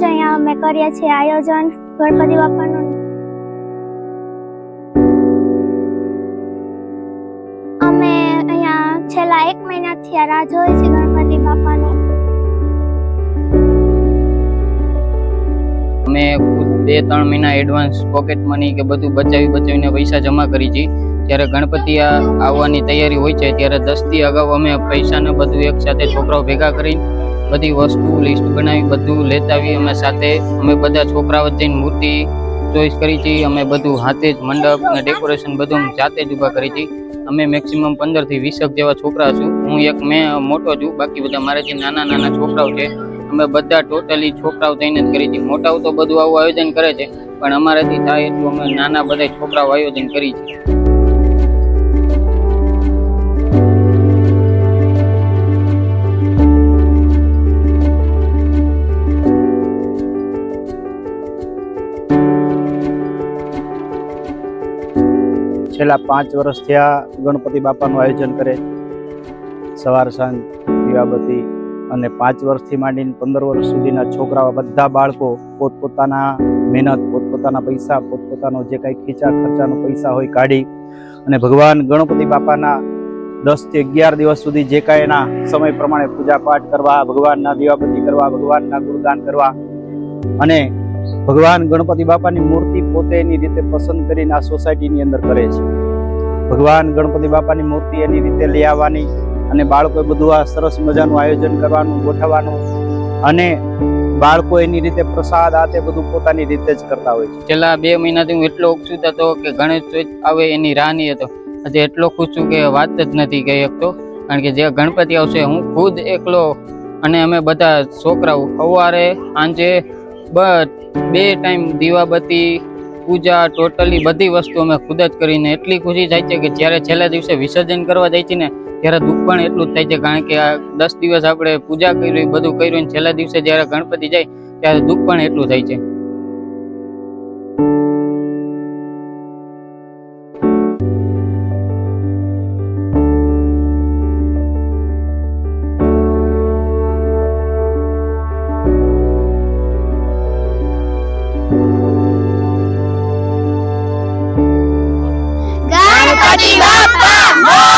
જ અહીંયા અમે કરીએ છીએ આયોજન. ગણપતિ બાપાનું. અમે અહીંયા છેલ્લા એક મહિનાથી આ રાહ જોઈએ છીએ ગણપતિ બાપાનું. અમે બે, ત્રણ મહિના એડવાન્સ પોકેટ મની કે બધું બચાવી બચાવીને પૈસા જમા કરી છે. જ્યારે ગણપતિ આવવાની તૈયારી હોય છે, ત્યારે દસથી અગાઉ અમે પૈસાને બધું એક સાથે છોકરાઓ ભેગા કરીને બધી વસ્તુ લિસ્ટ બનાવી, બધું લેતા આવી અમે સાથે. અમે બધા છોકરાઓ જઈને મૂર્તિ ચોઈસ કરી છે. અમે બધું હાથે જ મંડપ અને ડેકોરેશન બધું જાતે જ ઊભા કરી છે. અમે મેક્સિમમ પંદરથી વીસક જેવા છોકરા છું. હું એક, મેં મોટો છું. બાકી બધા મારા જે નાના નાના છોકરાઓ છે, અમે બધા ટોટલી છોકરાઓ થઈને જ કરી છે. મોટાઓ તો બધું આવું આયોજન કરે છે. પણ અમારાથી થાય એટલું અમે નાના બધા છોકરાઓ આયોજન કરી છે. છેલ્લા પાંચ વર્ષ થયા ગણપતિ બાપાનું આયોજન કરે. સવાર સાંજ દીવાબત્તી અને પાંચ વર્ષથી માંડીને પંદર વર્ષ સુધીના છોકરાઓ, બધા બાળકો પોતપોતાના મહેનત, પોતપોતાના પૈસા, પોતપોતાનો જે કાંઈ ખીચા ખર્ચાનો પૈસા હોય કાઢી અને ભગવાન ગણપતિ બાપાના દસથી અગિયાર દિવસ સુધી જે કાંઈ એના સમય પ્રમાણે પૂજા પાઠ કરવા, ભગવાનના દીવાબત્તી કરવા, ભગવાનના ગુણગાન કરવા અને ભગવાન ગણપતિ બાપાની મૂર્તિ પોતે એની રીતે પસંદ કરીને આ સોસાયટીની અંદર કરે છે. ભગવાન ગણપતિ બાપાની મૂર્તિ એની રીતે લઈ આવવાની અને બાળકોએ બધું આ સરસ મજાનું આયોજન કરવાનું, ગોઠવવાનું અને બાળકો એની રીતે પ્રસાદ, આ તે બધું પોતાની રીતે જ કરતા હોય છે. છેલ્લા બે મહિનાથી હું એટલો ઉત્સુક હતો કે ગણેશ ચોથ આવે એની રાહ નહીં હતો. આજે એટલો ખુશ છું કે વાત જ નથી કહી શકતો. કારણ કે જે ગણપતિ આવશે હું ખુદ એકલો અને અમે બધા છોકરાઓ સવારે, સાંજે બ બે ટાઈમ દીવાબત્તી, પૂજા, ટોટલી બધી વસ્તુ અમે ખુદ જ કરીને એટલી ખુશી થાય છે કે જ્યારે છેલ્લા દિવસે વિસર્જન કરવા જાય છે ને, ત્યારે દુઃખ પણ એટલું જ થાય છે. કારણ કે આ દસ દિવસ આપણે પૂજા કરી બધું કર્યું છેલ્લા દિવસે જ્યારે ગણપતિ જાય, ત્યારે દુઃખ પણ એટલું થાય છે. Cochibamba! ¡No!